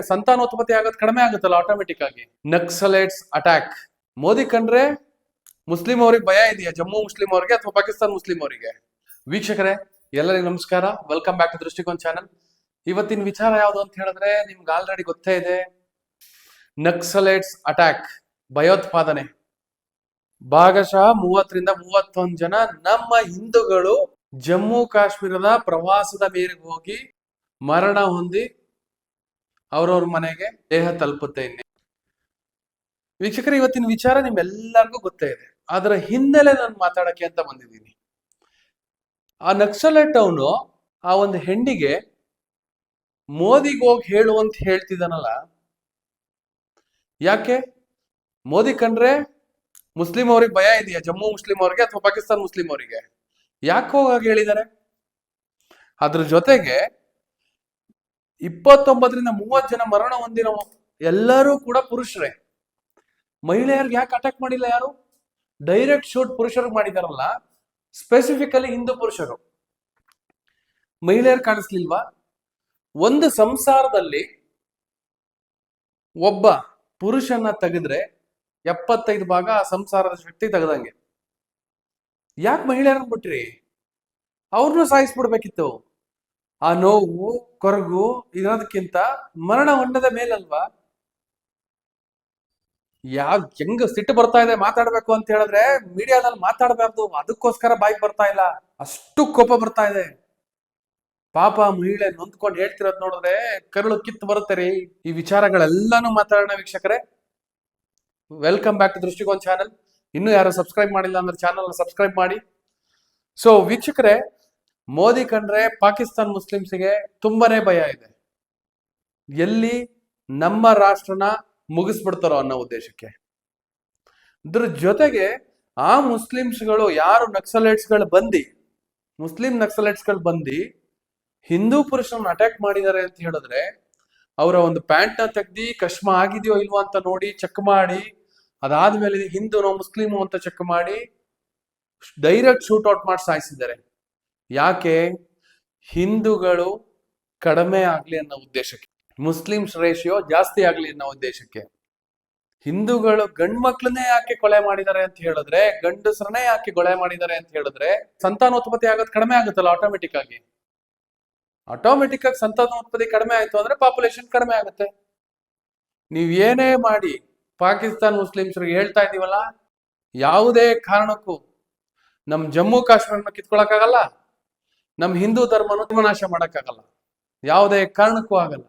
ಸಂತಾನೋತ್ಪತ್ತಿ ಆಗೋದು ಕಡಿಮೆ ಆಗುತ್ತಲ್ಲ ಆಟೋಮೆಟಿಕ್ ಆಗಿ. ನಕ್ಸಲೈಟ್ಸ್ ಅಟ್ಯಾಕ್ ಮೋದಿ ಕಂಡ್ರೆ ಮುಸ್ಲಿಂ ಅವ್ರಿಗೆ ಭಯ ಇದೆಯಾ? ಜಮ್ಮು ಮುಸ್ಲಿಂ ಅವ್ರಿಗೆ ಅಥವಾ ಪಾಕಿಸ್ತಾನ ಮುಸ್ಲಿಂ ಅವರಿಗೆ? ವೀಕ್ಷಕರೇ, ಎಲ್ಲರಿಗೂ ನಮಸ್ಕಾರ. Welcome back to Drishtikon channel ಇವತ್ತಿನ ವಿಚಾರ ಯಾವುದು ಅಂತ ಹೇಳಿದ್ರೆ ನಿಮ್ಗೆ ಆಲ್ರೆಡಿ ಗೊತ್ತೇ ಇದೆ. ನಕ್ಸಲೈಟ್ಸ್ ಅಟ್ಯಾಕ್ ಭಯೋತ್ಪಾದನೆ. ಭಾಗಶಃ ಮೂವತ್ತರಿಂದ ಮೂವತ್ತೊಂದು ಜನ ನಮ್ಮ ಹಿಂದೂಗಳು ಜಮ್ಮು ಕಾಶ್ಮೀರದ ಪ್ರವಾಸದ ಮೇರೆಗೆ ಹೋಗಿ ಮರಣ ಹೊಂದಿ ಅವ್ರವ್ರ ಮನೆಗೆ ದೇಹ ತಲುಪುತ್ತೆ ಇನ್ನೆ. ವೀಕ್ಷಕರೇ, ಇವತ್ತಿನ ವಿಚಾರ ನಿಮ್ಮೆಲ್ಲರಿಗೂ ಗೊತ್ತೇ ಇದೆ. ಅದರ ಹಿನ್ನೆಲೆ ನಾನು ಮಾತಾಡಕ್ಕೆ ಅಂತ ಬಂದಿದ್ದೀನಿ. ಆ ನಕ್ಸಲೈಟ್ ಟೌನು ಆ ಒಂದು ಹೆಂಡಿಗೆ ಮೋದಿಗೆ ಹೋಗಿ ಹೇಳು ಅಂತ ಹೇಳ್ತಿದ್ದಾನಲ್ಲ. ಯಾಕೆ? ಮೋದಿ ಕಂಡ್ರೆ ಮುಸ್ಲಿಂ ಅವ್ರಿಗೆ ಭಯ ಇದೆಯಾ? ಜಮ್ಮು ಮುಸ್ಲಿಂ ಅವ್ರಿಗೆ ಅಥವಾ ಪಾಕಿಸ್ತಾನ್ ಮುಸ್ಲಿಂ ಅವರಿಗೆ? ಯಾಕೆ ಹೋಗಿ ಹೇಳಿದ್ದಾರೆ? ಅದ್ರ ಜೊತೆಗೆ ಇಪ್ಪತ್ತೊಂಬತ್ತರಿಂದ ಮೂವತ್ತು ಜನ ಮರಣ ಹೊಂದಿರೋ ಎಲ್ಲರೂ ಕೂಡ ಪುರುಷರೇ. ಮಹಿಳೆಯರಿಗೆ ಯಾಕೆ ಅಟ್ಯಾಕ್ ಮಾಡಿಲ್ಲ ಯಾರು? ಡೈರೆಕ್ಟ್ ಶೂಟ್ ಪುರುಷರಿಗೆ ಮಾಡಿದಾರಲ್ಲ. ಸ್ಪೆಸಿಫಿಕಲಿ ಹಿಂದೂ ಪುರುಷರು. ಮಹಿಳೆಯರು ಕಾಣಿಸ್ಲಿಲ್ವಾ? ಒಂದು ಸಂಸಾರದಲ್ಲಿ ಒಬ್ಬ ಪುರುಷನ ತೆಗೆದ್ರೆ ಎಪ್ಪತ್ತೈದು ಭಾಗ ಆ ಸಂಸಾರದ ಶಕ್ತಿ ತೆಗೆದಂಗೆ. ಯಾಕೆ ಮಹಿಳೆಯರನ್ನ ಬಿಟ್ರಿ? ಅವ್ರನ್ನೂ ಸಾಯಿಸ್ಬಿಡ್ಬೇಕಿತ್ತು. ಆ ನೋವು, ಕೊರಗು ಇರೋದಕ್ಕಿಂತ ಮರಣ ಹೊಂಡದ ಮೇಲಲ್ವಾ? ಯಾವ ಹೆಂಗ್ ಸಿಟ್ಟು ಬರ್ತಾ ಇದೆ ಮಾತಾಡ್ಬೇಕು ಅಂತ ಹೇಳಿದ್ರೆ ಮೀಡಿಯಾದಲ್ಲಿ ಮಾತಾಡಬಾರ್ದು. ಅದಕ್ಕೋಸ್ಕರ ಬಾಯಿ ಬರ್ತಾ ಇಲ್ಲ. ಅಷ್ಟು ಕೋಪ ಬರ್ತಾ ಇದೆ. ಪಾಪ ಮಹಿಳೆ ನೊಂದ್ಕೊಂಡು ಹೇಳ್ತಿರೋದ್ ನೋಡಿದ್ರೆ ಕರುಳು ಕಿತ್ತು ಬರುತ್ತೆ ರೀ. ಈ ವಿಚಾರಗಳೆಲ್ಲಾನು ಮಾತಾಡೋಣ ವೀಕ್ಷಕರೇ. Welcome back to Drishtikon channel ಇನ್ನೂ ಯಾರು ಸಬ್ಸ್ಕ್ರೈಬ್ ಮಾಡಿಲ್ಲ ಅಂದ್ರೆ ಚಾನಲ್ ಸಬ್ಸ್ಕ್ರೈಬ್ ಮಾಡಿ. ಸೊ ವೀಕ್ಷಕರೇ ಮೋದಿ ಕಂಡ್ರೆ ಪಾಕಿಸ್ತಾನ್ ಮುಸ್ಲಿಮ್ಸ್ಗೆ ತುಂಬಾನೇ ಭಯ ಇದೆ. ಎಲ್ಲಿ ನಮ್ಮ ರಾಷ್ಟ್ರನ ಮುಗಿಸ್ಬಿಡ್ತಾರೋ ಅನ್ನೋ ಉದ್ದೇಶಕ್ಕೆ. ಇದ್ರ ಜೊತೆಗೆ ಆ ಮುಸ್ಲಿಮ್ಸ್ಗಳು ಯಾರು ನಕ್ಸಲೈಟ್ಸ್ಗಳು ಬಂದು, ಮುಸ್ಲಿಂ ನಕ್ಸಲೈಟ್ಸ್ಗಳು ಬಂದು ಹಿಂದೂ ಪುರುಷರನ್ನ ಅಟ್ಯಾಕ್ ಮಾಡಿದ್ದಾರೆ ಅಂತ ಹೇಳಿದ್ರೆ ಅವರ ಒಂದು ಪ್ಯಾಂಟ್ನ ತೆಗ್ದು ಕಶ್ಮ ಆಗಿದೆಯೋ ಇಲ್ವೋ ಅಂತ ನೋಡಿ ಚೆಕ್ ಮಾಡಿ, ಅದಾದ್ಮೇಲೆ ಹಿಂದೂನೋ ಮುಸ್ಲಿಮು ಅಂತ ಚೆಕ್ ಮಾಡಿ ಡೈರೆಕ್ಟ್ ಶೂಟ್ ಔಟ್ ಮಾಡಿ ಸಾಯಿಸಿದ್ದಾರೆ. ಯಾಕೆ ಹಿಂದೂಗಳು ಕಡಿಮೆ ಆಗ್ಲಿ ಅನ್ನೋ ಉದ್ದೇಶಕ್ಕೆ? ಮುಸ್ಲಿಮ್ಸ್ ರೇಷಿಯೋ ಜಾಸ್ತಿ ಆಗ್ಲಿ ಅನ್ನೋ ಉದ್ದೇಶಕ್ಕೆ? ಹಿಂದೂಗಳು ಗಂಡ್ ಮಕ್ಳನ್ನೇ ಯಾಕೆ ಕೊಲೆ ಮಾಡಿದ್ದಾರೆ ಅಂತ ಹೇಳಿದ್ರೆ, ಗಂಡಸ್ರನ್ನೇ ಯಾಕೆ ಕೊಲೆ ಮಾಡಿದ್ದಾರೆ ಅಂತ ಹೇಳಿದ್ರೆ, ಸಂತಾನೋತ್ಪತ್ತಿ ಆಗೋದು ಕಡಿಮೆ ಆಗುತ್ತಲ್ಲ ಆಟೋಮೆಟಿಕ್ ಆಗಿ? ಆಟೋಮೆಟಿಕ್ ಆಗಿ ಸಂತಾನೋತ್ಪತ್ತಿ ಕಡಿಮೆ ಆಯ್ತು ಅಂದ್ರೆ ಪಾಪ್ಯುಲೇಷನ್ ಕಡಿಮೆ ಆಗುತ್ತೆ. ನೀವ್ ಏನೇ ಮಾಡಿ, ಪಾಕಿಸ್ತಾನ್ ಮುಸ್ಲಿಮ್ಸ್ರಿಗೆ ಹೇಳ್ತಾ ಇದೀವಲ್ಲ ಯಾವುದೇ ಕಾರಣಕ್ಕೂ ನಮ್ ಜಮ್ಮು ಕಾಶ್ಮೀರನ ಕಿತ್ಕೊಳಕ್ಕಾಗಲ್ಲ. ನಮ್ ಹಿಂದೂ ಧರ್ಮನ ನಾಶ ಮಾಡೋಕ್ಕಾಗಲ್ಲ. ಯಾವುದೇ ಕಾರಣಕ್ಕೂ ಆಗಲ್ಲ.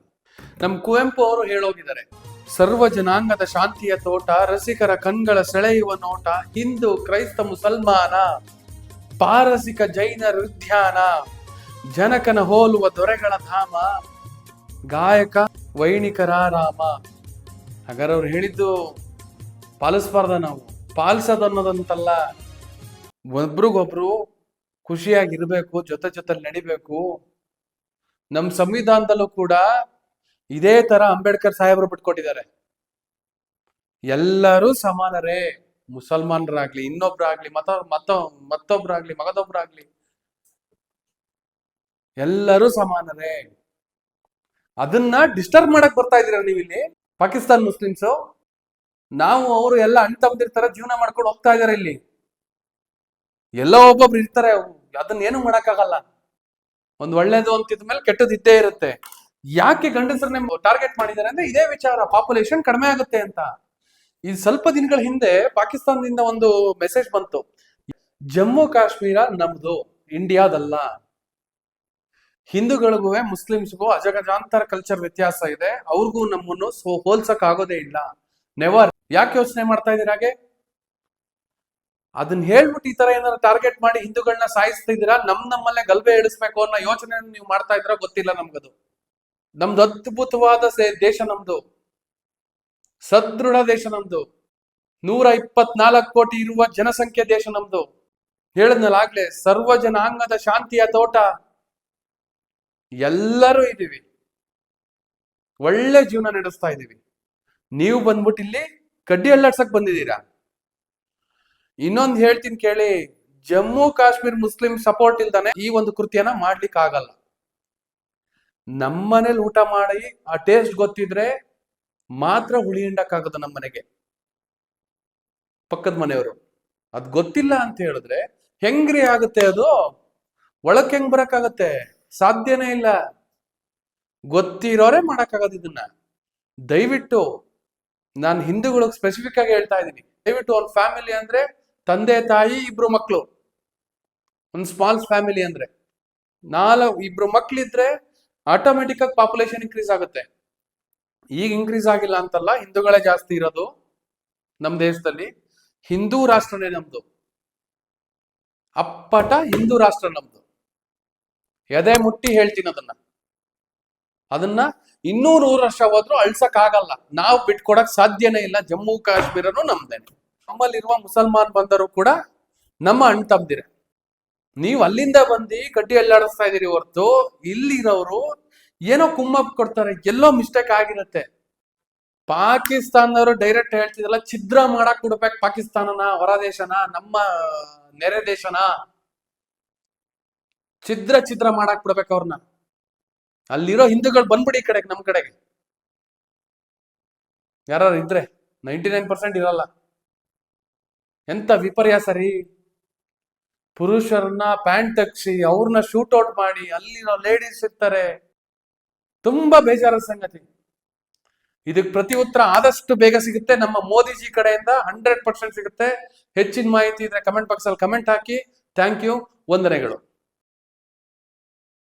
ನಮ್ಮ ಕುವೆಂಪು ಅವರು ಹೇಳೋಗಿದ್ದಾರೆ, ಸರ್ವ ಜನಾಂಗದ ಶಾಂತಿಯ ತೋಟ, ರಸಿಕರ ಕಣ್ಗಳ ಸೆಳೆಯುವ ನೋಟ, ಹಿಂದೂ, ಕ್ರೈಸ್ತ, ಮುಸಲ್ಮಾನ, ಪಾರಸಿಕ ಜೈನ ಉದ್ಯಾನ ಜನಕನ ಹೋಲುವ ದೊರೆಗಳ ಧಾಮ, ಗಾಯಕ, ವೈಣಿಕರ ರಾಮ. ಹಾಗಾದ್ರೆ ಅವ್ರು ಹೇಳಿದ್ದು ಪಾಲಿಸ್ಬಾರ್ದ ನಾವು. ಪಾಲಿಸೋದನ್ನೋದಂತಲ್ಲ. ಒಬ್ರಿಗೊಬ್ರು ಖುಷಿಯಾಗಿರ್ಬೇಕು, ಜೊತೆ ಜೊತೆಲಿ ನಡಿಬೇಕು. ನಮ್ಮ ಸಂವಿಧಾನದಲ್ಲೂ ಕೂಡ ಇದೇ ತರ ಅಂಬೇಡ್ಕರ್ ಸಾಹೇಬರು ಬಿಟ್ಕೊಟ್ಟಿದ್ದಾರೆ. ಎಲ್ಲರೂ ಸಮಾನರೇ, ಮುಸಲ್ಮಾನರಾಗ್ಲಿ, ಇನ್ನೊಬ್ರಾಗ್ಲಿ, ಮತ ಮತ, ಮತ್ತೊಬ್ರಾಗ್ಲಿ, ಮಗದೊಬ್ರಾಗ್ಲಿ. ಎಲ್ಲರೂ ಸಮಾನರೇ. ಅದನ್ನ ಡಿಸ್ಟರ್ಬ್ ಮಾಡಕ್ ಬರ್ತಾ ಇದೀರ ನೀವು ಇಲ್ಲಿ ಪಾಕಿಸ್ತಾನ್ ಮುಸ್ಲಿಮ್ಸು? ನಾವು ಅವರು ಎಲ್ಲ ಅಣ್ಣ ತಮ್ಮದಿರ್ತಾರ ಜೀವನ ಮಾಡ್ಕೊಂಡು ಹೋಗ್ತಾ ಇದಾರೆ ಇಲ್ಲಿ. ಎಲ್ಲೋ ಒಬ್ಬೊಬ್ರು ಇರ್ತಾರೆ ಅದನ್ನ ಏನು ಮಾಡಕ್ಕಾಗಲ್ಲ. ಒಂದ್ ಒಳ್ಳೇದು ಅಂತಿದ್ಮೇಲೆ ಕೆಟ್ಟದ್ದು ಇದ್ದೇ ಇರುತ್ತೆ. ಯಾಕೆ ಗಂಡಸರನ್ನೇ ಟಾರ್ಗೆಟ್ ಮಾಡಿದ್ದಾರೆ ಅಂದ್ರೆ ಇದೇ ವಿಚಾರ ಪಾಪ್ಯುಲೇಷನ್ ಕಡಿಮೆ ಆಗುತ್ತೆ ಅಂತ. ಈ ಸ್ವಲ್ಪ ದಿನಗಳ ಹಿಂದೆ ಪಾಕಿಸ್ತಾನದಿಂದ ಒಂದು ಮೆಸೇಜ್ ಬಂತು. ಜಮ್ಮು ಕಾಶ್ಮೀರ ನಮ್ದು, ಇಂಡಿಯಾದಲ್ಲ. ಹಿಂದೂಗಳಿಗೂ ಮುಸ್ಲಿಮ್ಸ್ಗೂ ಅಜಗಜಾಂತರ ಕಲ್ಚರ್ ವ್ಯತ್ಯಾಸ ಇದೆ. ಅವ್ರಿಗೂ ನಮ್ಮನ್ನು ಸೊ ಹೋಲ್ಸಕ್ ಆಗೋದೇ ಇಲ್ಲ. ನೆವರ್, ಯಾಕೆ ಯೋಚನೆ ಮಾಡ್ತಾ ಇದೀರ ಹಾಗೆ? ಅದನ್ನ ಹೇಳ್ಬಿಟ್ಟು ಈ ತರ ಏನಾದ್ರು ಟಾರ್ಗೆಟ್ ಮಾಡಿ ಹಿಂದೂಗಳನ್ನ ಸಾಯಿಸ್ತಾ ಇದೀರಾ ನಮ್ ನಮ್ಮಲ್ಲೇ ಗಲ್ಬೆ ಎಡಿಸ್ಬೇಕು ಅನ್ನೋ ಯೋಚನೆ ನೀವು ಮಾಡ್ತಾ ಇದ್ರ ಗೊತ್ತಿಲ್ಲ ನಮ್ಗದು. ನಮ್ದು ಅದ್ಭುತವಾದ ದೇಶ ನಮ್ದು. ಸದೃಢ ದೇಶ ನಮ್ದು. ನೂರ ಇಪ್ಪತ್ನಾಲ್ಕು ಕೋಟಿ ಇರುವ ಜನಸಂಖ್ಯೆ ದೇಶ ನಮ್ದು. ಹೇಳದ್ನಲ್ಲ ಆಗ್ಲೇ, ಸರ್ವ ಜನಾಂಗದ ಶಾಂತಿಯ ತೋಟ. ಎಲ್ಲರೂ ಇದ್ದೀವಿ. ಒಳ್ಳೆ ಜೀವನ ನಡೆಸ್ತಾ ಇದ್ದೀವಿ. ನೀವು ಬಂದ್ಬಿಟ್ಟು ಇಲ್ಲಿ ಕಡ್ಡಿ ಅಲ್ಲಾಡ್ಸಕ್ ಬಂದಿದ್ದೀರಾ? ಇನ್ನೊಂದು ಹೇಳ್ತೀನಿ ಕೇಳಿ, ಜಮ್ಮು ಕಾಶ್ಮೀರ್ ಮುಸ್ಲಿಂ ಸಪೋರ್ಟ್ ಇಲ್ದಾನೆ ಈ ಒಂದು ಕೃತಿಯನ್ನ ಮಾಡ್ಲಿಕ್ಕೆ ಆಗಲ್ಲ. ನಮ್ಮನೇಲಿ ಊಟ ಮಾಡಿ, ಆ ಟೇಸ್ಟ್ ಗೊತ್ತಿದ್ರೆ ಮಾತ್ರ ಹುಳಿ ಹಿಂಡಕ್ಕಾಗದು ನಮ್ಮ ಮನೆಗೆ. ಪಕ್ಕದ ಮನೆಯವರು. ಅದ್ ಗೊತ್ತಿಲ್ಲ ಅಂತ ಹೇಳಿದ್ರೆ ಹೆಂಗ್ರಿ ಆಗುತ್ತೆ ಅದು? ಒಳಕ್ ಹೆಂಗ್ ಬರಕ್ಕಾಗತ್ತೆ ಸಾಧ್ಯನೇ ಇಲ್ಲ. ಗೊತ್ತಿರೋರೆ ಮಾಡಕ್ಕಾಗದು ಇದನ್ನ. ದಯವಿಟ್ಟು ನಾನು ಹಿಂದೂಗಳಿಗೆ ಸ್ಪೆಸಿಫಿಕ್ ಆಗಿ ಹೇಳ್ತಾ ಇದ್ದೀನಿ. ದಯವಿಟ್ಟು ಒಂದು ಫ್ಯಾಮಿಲಿ ಅಂದ್ರೆ ತಂದೆ ತಾಯಿ, ಇಬ್ರು ಮಕ್ಕಳು ಒಂದು ಸ್ಮಾಲ್ ಫ್ಯಾಮಿಲಿ ಅಂದ್ರೆ. ನಾಲ್ಕು ಇಬ್ರು ಮಕ್ಳಿದ್ರೆ ಆಟೋಮೆಟಿಕ್ ಆಗಿ ಪಾಪ್ಯುಲೇಷನ್ ಇನ್ಕ್ರೀಸ್ ಆಗುತ್ತೆ. ಈಗ ಇನ್ಕ್ರೀಸ್ ಆಗಿಲ್ಲ ಅಂತಲ್ಲ, ಹಿಂದೂಗಳೇ ಜಾಸ್ತಿ ಇರೋದು ನಮ್ಮ ದೇಶದಲ್ಲಿ. ಹಿಂದೂ ರಾಷ್ಟ್ರನೇ ನಮ್ದು. ಅಪ್ಪಟ ಹಿಂದೂ ರಾಷ್ಟ್ರ ನಮ್ದು. ಎದೆ ಮುಟ್ಟಿ ಹೇಳ್ತೀನಿ ಅದನ್ನ. ಅದನ್ನ ಇನ್ನೂ ನೂರು ವರ್ಷ ಹೋದ್ರೂ ಅಳ್ಸಕ್ ಆಗಲ್ಲ. ನಾವು ಬಿಟ್ಕೊಡಕ್ ಸಾಧ್ಯನೇ ಇಲ್ಲ. ಜಮ್ಮು ಕಾಶ್ಮೀರನು ನಮ್ದೇನೆ. ನಮ್ಮಲ್ಲಿರುವ ಮುಸಲ್ಮಾನ್ ಬಂದರು ಕೂಡ ನಮ್ಮ ಅಣ್ಣ ತಮ್ಮದಿರ. ನೀವು ಅಲ್ಲಿಂದ ಬಂದು ಕಡ್ಡಿ ಅಲ್ಲಾಡಿಸ್ತಾ ಇದೀರಿ ಹೊರತು ಇಲ್ಲಿರೋರು ಏನೋ ಕುಮ್ಮಪ್ ಕೊಡ್ತಾರೆ, ಎಲ್ಲೋ ಮಿಸ್ಟೇಕ್ ಆಗಿರುತ್ತೆ. ಪಾಕಿಸ್ತಾನದವರು ಡೈರೆಕ್ಟ್ ಹೇಳ್ತಿದ್ರಲ್ಲ ಛಿದ್ರ ಮಾಡಕ್ ಕೊಡ್ಬೇಕು ಪಾಕಿಸ್ತಾನನ, ಹೊರ ದೇಶನ, ನಮ್ಮ ನೆರೆ ದೇಶನ. ಛಿದ್ರ ಛಿದ್ರ ಮಾಡಕ್ ಬಿಡ್ಬೇಕು ಅವ್ರನ್ನ. ಅಲ್ಲಿರೋ ಹಿಂದೂಗಳು ಬಂದ್ಬಿಡಿ ಕಡೆಗೆ ನಮ್ ಕಡೆಗೆ. ಯಾರು ಇದ್ರೆ ನೈಂಟಿ ನೈನ್ ಪರ್ಸೆಂಟ್ ಇರಲ್ಲ. ಎಂತ ವಿಪರ್ಯಾಸ ರೀ? ಪುರುಷರನ್ನ ಪ್ಯಾಂಟ್ ತಗ್ಸಿ ಅವ್ರನ್ನ ಶೂಟ್ ಔಟ್ ಮಾಡಿ ಅಲ್ಲಿರೋ ಲೇಡೀಸ್ ಇರ್ತಾರೆ. ತುಂಬಾ ಬೇಜಾರ ಸಂಗತಿ. ಇದಕ್ಕೆ ಪ್ರತಿ ಉತ್ತರ ಆದಷ್ಟು ಬೇಗ ಸಿಗುತ್ತೆ. ನಮ್ಮ ಮೋದಿಜಿ ಕಡೆಯಿಂದ ಹಂಡ್ರೆಡ್ ಪರ್ಸೆಂಟ್ ಸಿಗುತ್ತೆ. ಹೆಚ್ಚಿನ ಮಾಹಿತಿ ಇದ್ರೆ ಕಮೆಂಟ್ ಬಾಕ್ಸ್ ಅಲ್ಲಿ ಕಮೆಂಟ್ ಹಾಕಿ. ಥ್ಯಾಂಕ್ ಯು ವಂದನೆಗಳು.